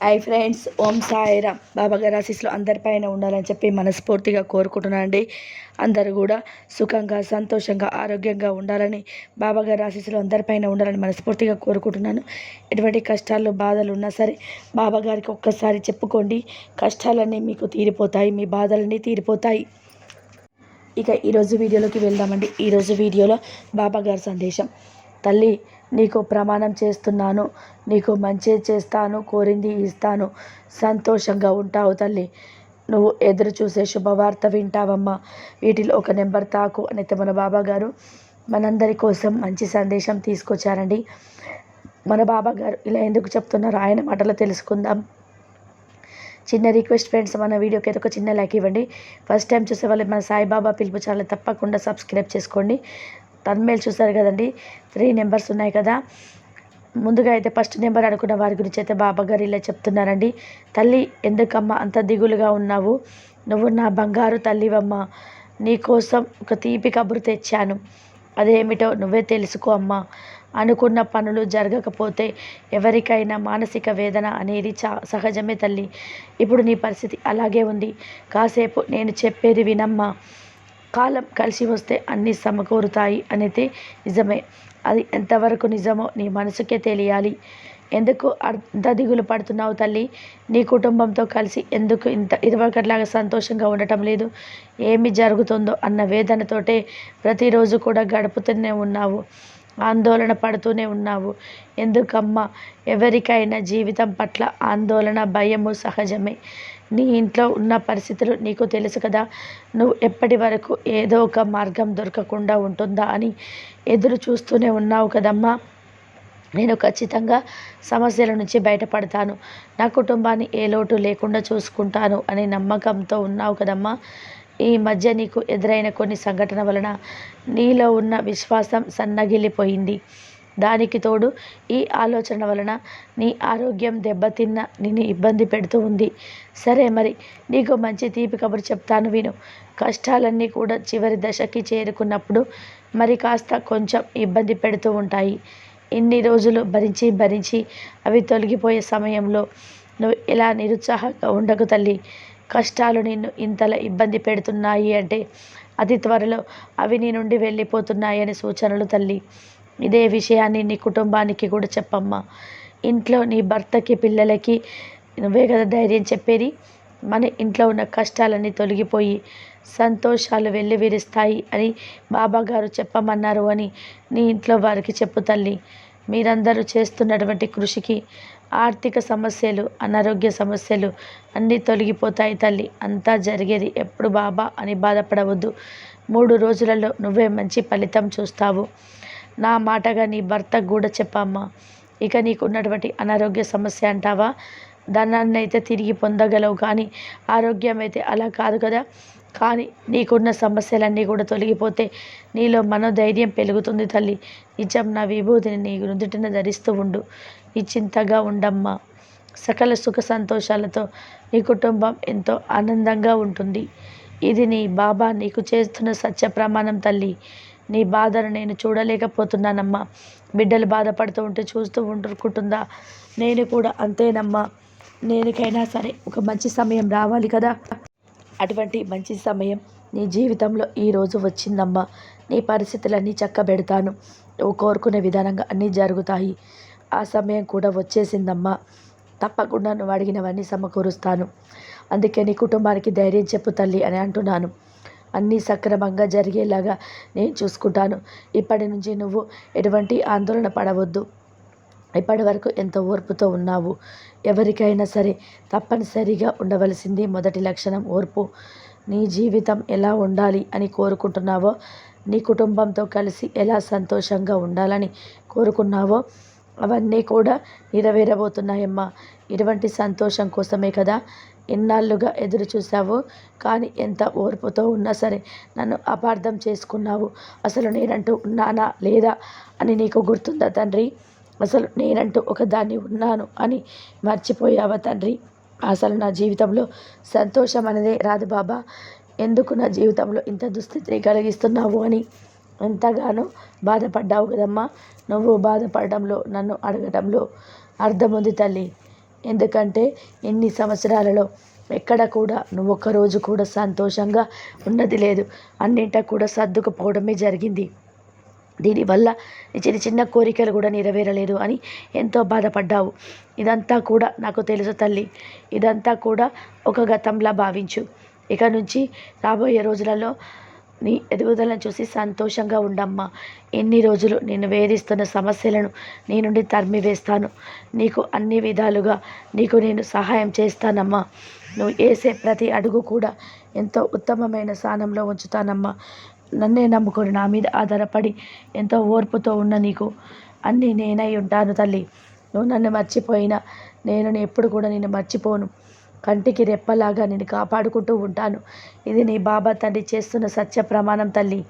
Hi friends Om Sairam. బాబా గారి ఆశీస్సులు అందరిపైన ఉండాలని చెప్పి మనస్ఫూర్తిగా కోరుకుంటున్నాను అండి అందరూ కూడా సుఖంగా సంతోషంగా ఆరోగ్యంగా ఉండాలని బాబా గారి ఆశీస్సులు అందరిపైన ఉండాలని మనస్ఫూర్తిగా కోరుకుంటున్నాను. ఎటువంటి కష్టాలు బాధలు ఉన్నా సరే బాబా గారికి ఒక్కసారి చెప్పుకోండి. కష్టాలన్నీ మీకు తీరిపోతాయి మీ బాధలన్నీ తీరిపోతాయి. ఇక ఈరోజు వీడియోలోకి వెళ్దామండి. ఈరోజు వీడియోలో బాబా గారి సందేశం. తల్లి నీకు ప్రమాణం చేస్తున్నాను నీకు మంచి చేస్తాను కోరింది ఇస్తాను. సంతోషంగా ఉంటావు తల్లి. నువ్వు ఎదురు చూసే శుభవార్త వింటావమ్మా. వీటిలో ఒక నెంబర్ తాకు అని మన బాబా గారు మనందరి కోసం మంచి సందేశం తీసుకొచ్చారండి. మన బాబా గారు ఇలా ఎందుకు చెప్తున్నారో ఆయన మాటలు తెలుసుకుందాం. చిన్న రిక్వెస్ట్ ఫ్రెండ్స్ మన వీడియోకి అయితే ఒక చిన్న లైక్ ఇవ్వండి. ఫస్ట్ టైం చూసే వాళ్ళు మన సాయిబాబా పిలుపు చాలా తప్పకుండా సబ్స్క్రైబ్ చేసుకోండి. తన్మేలు చూసారు కదండి. త్రీ నెంబర్స్ ఉన్నాయి కదా. ముందుగా అయితే ఫస్ట్ నెంబర్ అనుకున్న వారి గురించి అయితే బాబా గారు ఇలా చెప్తున్నారండి. తల్లి ఎందుకమ్మా అంత దిగులుగా ఉన్నావు? నువ్వు నా బంగారు తల్లివమ్మ. నీకోసం ఒక తీపి కబురు తెచ్చాను. అదేమిటో నువ్వే తెలుసుకో అమ్మా. అనుకున్న పనులు జరగకపోతే ఎవరికైనా మానసిక వేదన అనేది చా సహజమే తల్లి. ఇప్పుడు నీ పరిస్థితి అలాగే ఉంది. కాసేపు నేను చెప్పేది వినమ్మా. కాలం కలిసి వస్తే అన్నీ సమకూరుతాయి అనేది నిజమే. అది ఎంతవరకు నిజమో నీ మనసుకే తెలియాలి. ఎందుకు అంత దిగులు పడుతున్నావు తల్లి? నీ కుటుంబంతో కలిసి ఎందుకు ఇంత ఇదివరకట్లాగా సంతోషంగా ఉండటం లేదు? ఏమి జరుగుతుందో అన్న వేదనతోటే ప్రతిరోజు కూడా గడుపుతూనే ఉన్నావు. ఆందోళన పడుతూనే ఉన్నావు. ఎందుకమ్మా? ఎవరికైనా జీవితం పట్ల ఆందోళన భయము సహజమే. నీ ఇంట్లో ఉన్న పరిస్థితులు నీకు తెలుసు కదా. నువ్వు ఎప్పటి వరకు ఏదో ఒక మార్గం దొరకకుండా ఉంటుందా అని ఎదురు చూస్తూనే ఉన్నావు కదమ్మా. నేను ఖచ్చితంగా సమస్యల నుంచి బయటపడతాను. నా కుటుంబాన్ని ఏ లోటు లేకుండా చూసుకుంటాను అనే నమ్మకంతో ఉన్నావు కదమ్మా. ఈ మధ్య నీకు ఎదురైన కొన్ని సంఘటన వలన నీలో ఉన్న విశ్వాసం సన్నగిల్లిపోయింది. దానికి తోడు ఈ ఆలోచన వలన నీ ఆరోగ్యం దెబ్బతిన్న నిన్ను ఇబ్బంది పెడుతూ ఉంది. సరే మరి నీకు మంచి తీపి కబురు చెప్తాను విను. కష్టాలన్నీ కూడా చివరి దశకి చేరుకున్నప్పుడు మరి కాస్త కొంచెం ఇబ్బంది పెడుతూ ఉంటాయి. ఇన్ని రోజులు భరించి భరించి అవి తొలగిపోయే సమయంలో నువ్వు ఇలా నిరుత్సాహంగా ఉండకు తల్లి? కష్టాలు నిన్ను ఇంతలా ఇబ్బంది పెడుతున్నాయి అంటే అతి త్వరలో అవి నీ నుండి వెళ్ళిపోతున్నాయని సూచనలు తల్లి. ఇదే విషయాన్ని నీ కుటుంబానికి కూడా చెప్పమ్మా. ఇంట్లో నీ భర్తకి పిల్లలకి నువ్వే కదా ధైర్యం చెప్పేది? మన ఇంట్లో ఉన్న కష్టాలన్నీ తొలగిపోయి సంతోషాలు వెల్లివిరుస్తాయి అని బాబాగారు చెప్పమన్నారు అని నీ ఇంట్లో వారికి చెప్పు తల్లి. మీరందరూ చేస్తున్నటువంటి కృషికి ఆర్థిక సమస్యలు అనారోగ్య సమస్యలు అన్నీ తొలగిపోతాయి తల్లి. అంతా జరిగేది ఎప్పుడు బాబా అని బాధపడవద్దు. మూడు రోజులలో నువ్వే మంచి ఫలితం చూస్తావు. నా మాటగా నీ భర్తకు కూడా చెప్పమ్మా. ఇక నీకు ఉన్నటువంటి అనారోగ్య సమస్య అంటావా? ధనాన్ని అయితే తిరిగి పొందగలవు కానీ ఆరోగ్యం అయితే అలా కాదు కదా? కానీ నీకున్న సమస్యలన్నీ కూడా తొలగిపోతే నీలో మనోధైర్యం పెరుగుతుంది తల్లి. నిజం నా విభూతిని నీ నుదుటిన ధరిస్తూ ఉండు. నిశ్చింతగా ఉండమ్మా. సకల సుఖ సంతోషాలతో నీ కుటుంబం ఎంతో ఆనందంగా ఉంటుంది. ఇది నీ బాబా నీకు చేస్తున్న సత్య ప్రమాణం తల్లి. నీ బాధను నేను చూడలేకపోతున్నానమ్మా. బిడ్డలు బాధపడుతూ ఉంటే చూస్తూ ఉంటుకుంటుందా నేను కూడా అంతేనమ్మా. నేనికైనా సరే ఒక మంచి సమయం రావాలి కదా? అటువంటి మంచి సమయం నీ జీవితంలో ఈరోజు వచ్చిందమ్మా. నీ పరిస్థితులన్నీ చక్కబెడతాను. నువ్వు కోరుకునే విధానంగా అన్నీ జరుగుతాయి. ఆ సమయం కూడా వచ్చేసిందమ్మా. తప్పకుండా నువ్వు అడిగినవన్నీ సమకూరుస్తాను. అందుకే నీ కుటుంబానికి ధైర్యం చెప్పు తల్లి అని అంటున్నాను. అన్నీ సక్రమంగా జరిగేలాగా నేను చూసుకుంటాను. ఇప్పటి నుంచి నువ్వు ఎటువంటి ఆందోళన పడవద్దు. ఇప్పటి వరకు ఎంతో ఓర్పుతో ఉన్నావు? ఎవరికైనా సరే తప్పనిసరిగా ఉండవలసింది మొదటి లక్షణం ఓర్పు. నీ జీవితం ఎలా ఉండాలి అని కోరుకుంటున్నావో నీ కుటుంబంతో కలిసి ఎలా సంతోషంగా ఉండాలని కోరుకున్నావో అవన్నీ కూడా నెరవేరబోతున్నాయమ్మా. ఇటువంటి సంతోషం కోసమే కదా ఇన్నాళ్ళుగా ఎదురు చూసావు కానీ ఎంత ఓర్పుతో ఉన్నా సరే నన్ను అపార్థం చేసుకున్నావు. అసలు నేనంటూ ఉన్నానా లేదా అని నీకు గుర్తుందా తండ్రి? అసలు నేనంటూ ఒకదాన్ని ఉన్నాను అని మర్చిపోయావా తండ్రి? అసలు నా జీవితంలో సంతోషం అనేదే రాదు బాబా. ఎందుకు నా జీవితంలో ఇంత దుస్థితిని కలిగిస్తున్నావు అని? ఎంతగానో బాధపడ్డావు కదమ్మా. నువ్వు బాధపడడంలో నన్ను అడగడంలో అర్థం ఉంది తల్లి. ఎందుకంటే ఎన్ని సంవత్సరాలలో ఎక్కడ కూడా నువ్వు ఒక్కరోజు కూడా సంతోషంగా ఉన్నది లేదు. అన్నింటా కూడా సర్దుకుపోవడమే జరిగింది. దీనివల్ల నీ చిన్న చిన్న కోరికలు కూడా నెరవేరలేదు అని ఎంతో బాధపడ్డావు. ఇదంతా కూడా నాకు తెలుసు తల్లి. ఇదంతా కూడా ఒక గతంలా భావించు. ఇక నుంచి రాబోయే రోజులలో నీ ఎదుగుదలను చూసి సంతోషంగా ఉండమ్మా. ఎన్ని రోజులు నేను వేధిస్తున్న సమస్యలను నీ నుండి తరిమివేస్తాను. నీకు అన్ని విధాలుగా నీకు నేను సహాయం చేస్తానమ్మా. నువ్వు వేసే ప్రతి అడుగు కూడా ఎంతో ఉత్తమమైన స్థానంలో ఉంచుతానమ్మా. నన్నే నమ్ముకొని నా మీద ఆధారపడి ఎంతో ఓర్పుతో ఉన్న నీకు అన్నీ నేనై ఉంటాను తల్లి. నువ్వు నన్ను మర్చిపోయినా నేను ఎప్పుడు కూడా నేను మర్చిపోను. కంటికి రెప్పలాగా నేను కాపాడుకుంటూ ఉంటాను. ఇది నీ బాబా తండ్రి చేస్తున్న సత్య ప్రమాణం తల్లి.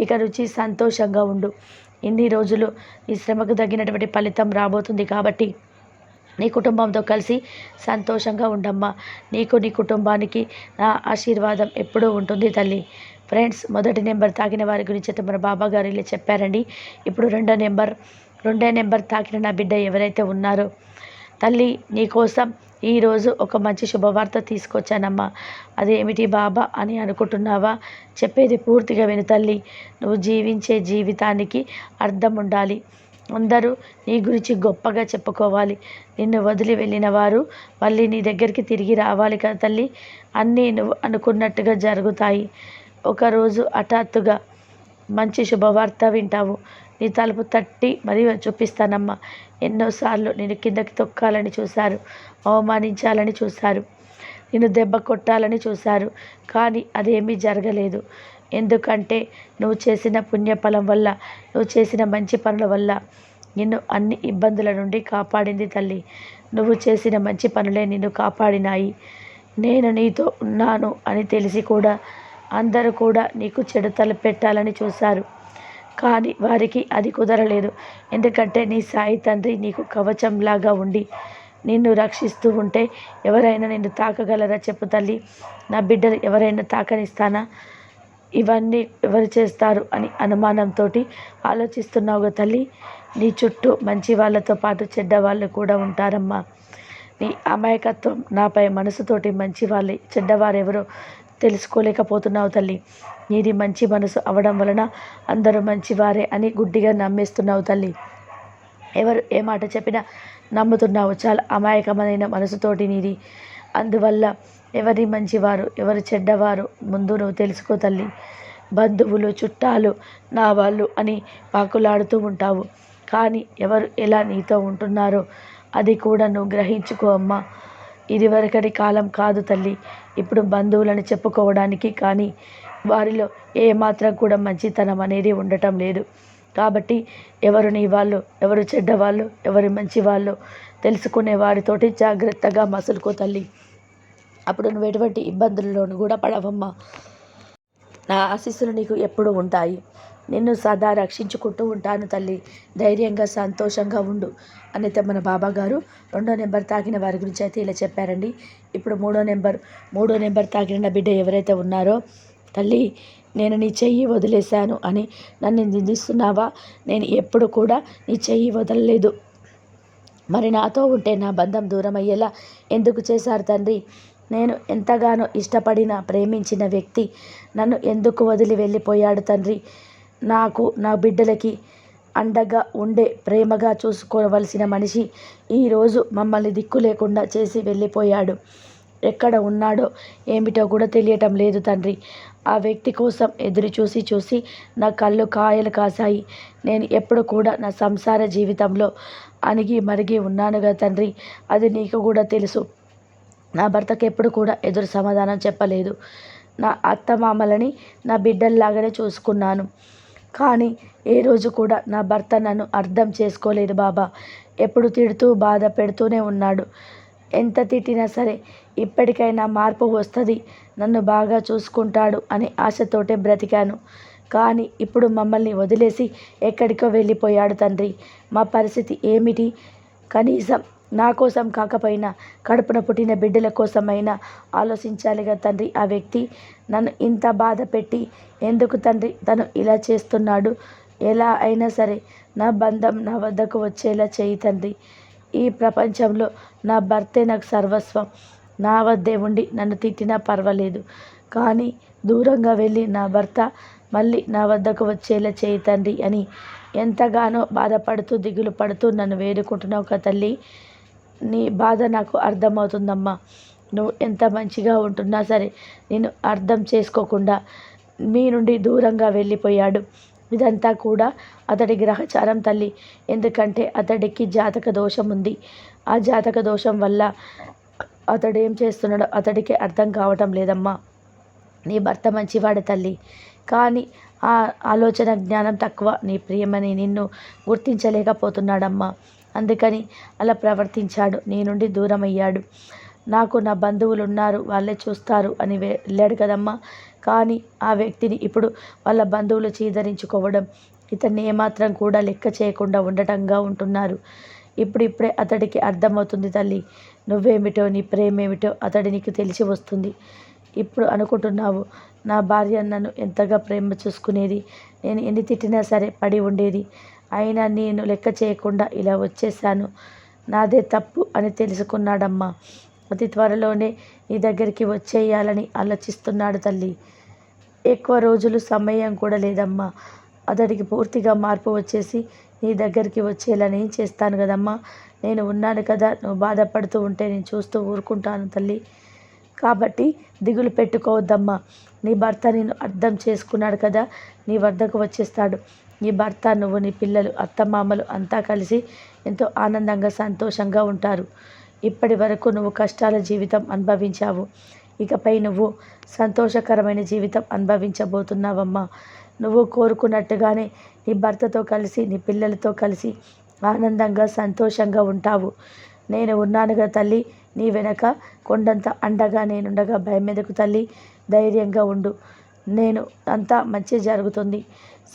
ఇక రుచి సంతోషంగా ఉండు. ఇన్ని రోజులు నీ శ్రమకు తగినటువంటి ఫలితం రాబోతుంది కాబట్టి నీ కుటుంబంతో కలిసి సంతోషంగా ఉండమ్మా. నీకు నీ కుటుంబానికి నా ఆశీర్వాదం ఎప్పుడూ ఉంటుంది తల్లి. ఫ్రెండ్స్ మొదటి నెంబర్ తాకిన వారి గురించి అయితే మన బాబా గారు ఇలా చెప్పారండి. ఇప్పుడు రెండో నెంబర్ రెండో నెంబర్ తాకిన నా బిడ్డ ఎవరైతే ఉన్నారో తల్లి నీకోసం ఈరోజు ఒక మంచి శుభవార్త తీసుకొచ్చానమ్మా. అదేమిటి బాబా అని అనుకుంటున్నావా? చెప్పేది పూర్తిగా విను తల్లి. నువ్వు జీవించే జీవితానికి అర్థం ఉండాలి అందరూ నీ గురించి గొప్పగా చెప్పుకోవాలి. నిన్ను వదిలి వెళ్ళిన వారు మళ్ళీ నీ దగ్గరికి తిరిగి రావాలి కదా తల్లి. అన్నీ నువ్వు అనుకున్నట్టుగా జరుగుతాయి. ఒకరోజు హఠాత్తుగా మంచి శుభవార్త వింటావు. నీ తలుపు తట్టి మరీ చూపిస్తానమ్మా. ఎన్నోసార్లు నేను కిందకి తొక్కాలని చూశారు. అవమానించాలని చూశారు. నిన్ను దెబ్బ కొట్టాలని చూశారు. కానీ అదేమీ జరగలేదు. ఎందుకంటే నువ్వు చేసిన పుణ్యఫలం వల్ల నువ్వు చేసిన మంచి పనుల వల్ల నిన్ను అన్ని ఇబ్బందుల నుండి కాపాడింది తల్లి. నువ్వు చేసిన మంచి పనులే నిన్ను కాపాడినాయి. నేను నీతో ఉన్నాను అని తెలిసి కూడా అందరూ కూడా నీకు చెడు తలపెట్టాలని చూశారు. కానీ వారికి అది కుదరలేదు. ఎందుకంటే నీ సాయి తండ్రి నీకు కవచంలాగా ఉండి నిన్ను రక్షిస్తూ ఉంటే ఎవరైనా నిన్ను తాకగలరా చెప్పు తల్లి. నా బిడ్డలు ఎవరైనా తాకనిస్తానా? ఇవన్నీ ఎవరు చేస్తారు అని అనుమానంతో ఆలోచిస్తున్నావుగా తల్లి. నీ చుట్టూ మంచి వాళ్ళతో పాటు చెడ్డ వాళ్ళు కూడా ఉంటారమ్మా. నీ అమాయకత్వం నాపై మనసుతోటి మంచి వాళ్ళే. చెడ్డవారెవరో తెలుసుకోలేకపోతున్నావు తల్లి. నీది మంచి మనసు అవడం వలన అందరూ మంచివారే అని గుడ్డిగా నమ్మేస్తున్నావు తల్లి. ఎవరు ఏ మాట చెప్పినా నమ్ముతున్నావు. చాలా అమాయకమైన మనసుతోటి నీది. అందువల్ల ఎవరి మంచివారు ఎవరు చెడ్డవారు ముందు నువ్వు తెలుసుకో తల్లి. బంధువులు చుట్టాలు నా వాళ్ళు అని పాకులాడుతూ ఉంటావు. కానీ ఎవరు ఎలా నీతో ఉంటున్నారో అది కూడా నువ్వు గ్రహించుకో అమ్మా. ఇదివరకటి కాలం కాదు తల్లి. ఇప్పుడు బంధువులను చెప్పుకోవడానికి కానీ వారిలో ఏమాత్రం కూడా మంచితనం అనేది ఉండటం లేదు. కాబట్టి ఎవరు నీ వాళ్ళు ఎవరు చెడ్డవాళ్ళు ఎవరు మంచి వాళ్ళు తెలుసుకునే వారితోటి జాగ్రత్తగా మసులుకో తల్లి. అప్పుడు నువ్వు ఎటువంటి ఇబ్బందుల్లోనూ కూడా పడవమ్మా. నా ఆశీస్సులు నీకు ఎప్పుడు ఉంటాయి. నిన్ను సదా రక్షించుకుంటూ ఉంటాను తల్లి. ధైర్యంగా సంతోషంగా ఉండు. అనైతే మన బాబా గారు రెండో నెంబర్ తాకిన వారి గురించి అయితే ఇలా చెప్పారండి. ఇప్పుడు మూడో నెంబర్ మూడో నెంబర్ తాకిన బిడ్డ ఎవరైతే ఉన్నారో తల్లి నేను నీ చెయ్యి వదిలేశాను అని నన్ను నిందిస్తున్నావా? నేను ఎప్పుడు కూడా నీ చెయ్యి వదలలేదు. మరి నాతో ఉంటే నా బంధం దూరం అయ్యేలా ఎందుకు చేశారు తండ్రి? నేను ఎంతగానో ఇష్టపడిన ప్రేమించిన వ్యక్తి నన్ను ఎందుకు వదిలి వెళ్ళిపోయాడు తండ్రి? నాకు నా బిడ్డలకి అండగా ఉండే ప్రేమగా చూసుకోవలసిన మనిషి ఈరోజు మమ్మల్ని దిక్కు లేకుండా చేసి వెళ్ళిపోయాడు. ఎక్కడ ఉన్నాడో ఏమిటో కూడా తెలియటం లేదు తండ్రి. ఆ వ్యక్తి కోసం ఎదురు చూసి చూసి నా కళ్ళు కాయలు కాశాయి. నేను ఎప్పుడు కూడా నా సంసార జీవితంలో అణిగి మరిగి ఉన్నానుగా తండ్రి. అది నీకు కూడా తెలుసు. నా భర్తకు ఎప్పుడు కూడా ఎదురు సమాధానం చెప్పలేదు. నా అత్త మామలని నా బిడ్డల్లాగానే చూసుకున్నాను. కానీ ఏ రోజు కూడా నా భర్త నన్ను అర్థం చేసుకోలేదు బాబా. ఎప్పుడు తిడుతూ బాధ పెడుతూనే ఉన్నాడు. ఎంత తిట్టినా సరే ఇప్పటికైనా మార్పు వస్తుంది. నన్ను బాగా చూసుకుంటాడు అనే ఆశతోటే బ్రతికాను. కానీ ఇప్పుడు మమ్మల్ని వదిలేసి ఎక్కడికో వెళ్ళిపోయాడు తండ్రి. మా పరిస్థితి ఏమిటి? కనీసం నా కోసం కాకపోయినా కడుపున పుట్టిన బిడ్డల కోసమైనా ఆలోచించాలిగా తండ్రి ఆ వ్యక్తి. నన్ను ఇంత బాధ పెట్టి ఎందుకు తండ్రి తను ఇలా చేస్తున్నాడు? ఎలా అయినా సరే నా బంధం నా వద్దకు వచ్చేలా చేయి తండ్రి. ఈ ప్రపంచంలో నా భర్తే నాకు సర్వస్వం. నా వద్దే ఉండి నన్ను తిట్టినా పర్వాలేదు. కానీ దూరంగా వెళ్ళి నా భర్త మళ్ళీ నా వద్దకు వచ్చేలా చేయి తండ్రి అని ఎంతగానో బాధపడుతూ దిగులు పడుతూ నన్ను వేడుకుంటున్నావు కదా తల్లి. నీ బాధ నాకు అర్థమవుతుందమ్మా. నువ్వు ఎంత మంచిగా ఉంటున్నా సరే నేను అర్థం చేసుకోకుండా మీ నుండి దూరంగా వెళ్ళిపోయాడు. ఇదంతా కూడా అతడి గ్రహచారం తల్లి. ఎందుకంటే అతడికి జాతక దోషం ఉంది. ఆ జాతక దోషం వల్ల అతడు ఏం చేస్తున్నాడో అతడికి అర్థం కావటం లేదమ్మా. నీ భర్త మంచివాడు తల్లి. కానీ ఆ ఆలోచన జ్ఞానం తక్కువ. నీ ప్రియమని నిన్ను గుర్తించలేకపోతున్నాడమ్మా. అందుకని అలా ప్రవర్తించాడు. నీ నుండి దూరం అయ్యాడు నాకు నా బంధువులు ఉన్నారు వాళ్ళే చూస్తారు అని వెళ్ళాడు కదమ్మా. కానీ ఆ వ్యక్తిని ఇప్పుడు వాళ్ళ బంధువులు చీదరించుకోవడం ఇతన్ని ఏమాత్రం కూడా లెక్క చేయకుండా ఉండటంగా ఉంటున్నారు. ఇప్పుడిప్పుడే అతడికి అర్థమవుతుంది తల్లి నువ్వేమిటో నీ ప్రేమేమిటో అతడి నీకు తెలిసి వస్తుంది. ఇప్పుడు అనుకుంటున్నావు నా భార్య నన్ను ఎంతగా ప్రేమ చూసుకునేది నేను ఎన్ని తిట్టినా సరే పడి ఉండేది అయినా నేను లెక్క చేయకుండా ఇలా వచ్చేసాను నాదే తప్పు అని తెలుసుకున్నాడమ్మా. అతి త్వరలోనే నీ దగ్గరికి వచ్చేయాలని ఆలోచిస్తున్నాడు తల్లి. ఎక్కువ రోజులు సమయం కూడా లేదమ్మా. అతడికి పూర్తిగా మార్పు వచ్చేసి నీ దగ్గరికి వచ్చేలా నేను చేస్తాను కదమ్మా. నేను ఉన్నాను కదా నువ్వు బాధపడుతూ ఉంటే నేను చూస్తూ ఊరుకుంటాను తల్లి. కాబట్టి దిగులు పెట్టుకోవద్దమ్మా. నీ భర్త నేను అర్థం చేసుకున్నాడు కదా నీ వద్దకు వచ్చేస్తాడు. నీ భర్త నువ్వు నీ పిల్లలు అత్తమామలు అంతా కలిసి ఎంతో ఆనందంగా సంతోషంగా ఉంటారు. ఇప్పటి వరకు నువ్వు కష్టాల జీవితం అనుభవించావు. ఇకపై నువ్వు సంతోషకరమైన జీవితం అనుభవించబోతున్నావమ్మా. నువ్వు కోరుకున్నట్టుగానే నీ భర్తతో కలిసి నీ పిల్లలతో కలిసి ఆనందంగా సంతోషంగా ఉంటావు. నేను ఉన్నానుగా తల్లి నీ వెనక కొండంత అండగా నేనుండగా భయం మీదకు తల్లి? ధైర్యంగా ఉండు. నేను అంతా మంచి జరుగుతుంది.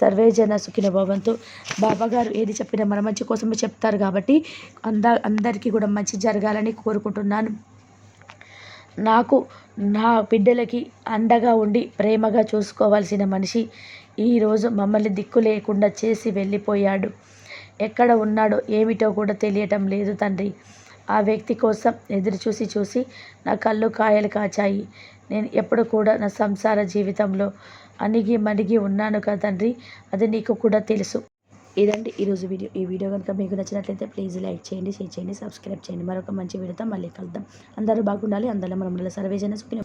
సర్వే జన సుఖిన భవంతు. బాబాగారు ఏది చెప్పినా మన మంచి కోసమే చెప్తారు కాబట్టి అంద అందరికీ కూడా మంచి జరగాలని కోరుకుంటున్నాను. నాకు నా బిడ్డలకి అండగా ఉండి ప్రేమగా చూసుకోవాల్సిన మనిషి ఈరోజు మమ్మల్ని దిక్కు లేకుండా చేసి వెళ్ళిపోయాడు. ఎక్కడ ఉన్నాడో ఏమిటో కూడా తెలియటం లేదు తండ్రి. ఆ వ్యక్తి కోసం ఎదురు చూసి చూసి నా కళ్ళు కాయలు కాచాయి. నేను ఎప్పుడు కూడా నా సంసార జీవితంలో అణిగి మణిగి ఉన్నాను కదా తండ్రి అది నీకు కూడా తెలుసు. ఇదండి ఈరోజు వీడియో. ఈ వీడియో కనుక మీకు నచ్చినట్లయితే ప్లీజ్ లైక్ చేయండి షేర్ చేయండి సబ్స్క్రైబ్ చేయండి. మరొక మంచి వీడియోతో మళ్ళీ కలుద్దాం. అందరూ బాగుండాలి. అందరం మనం సర్వేజన సుఖిన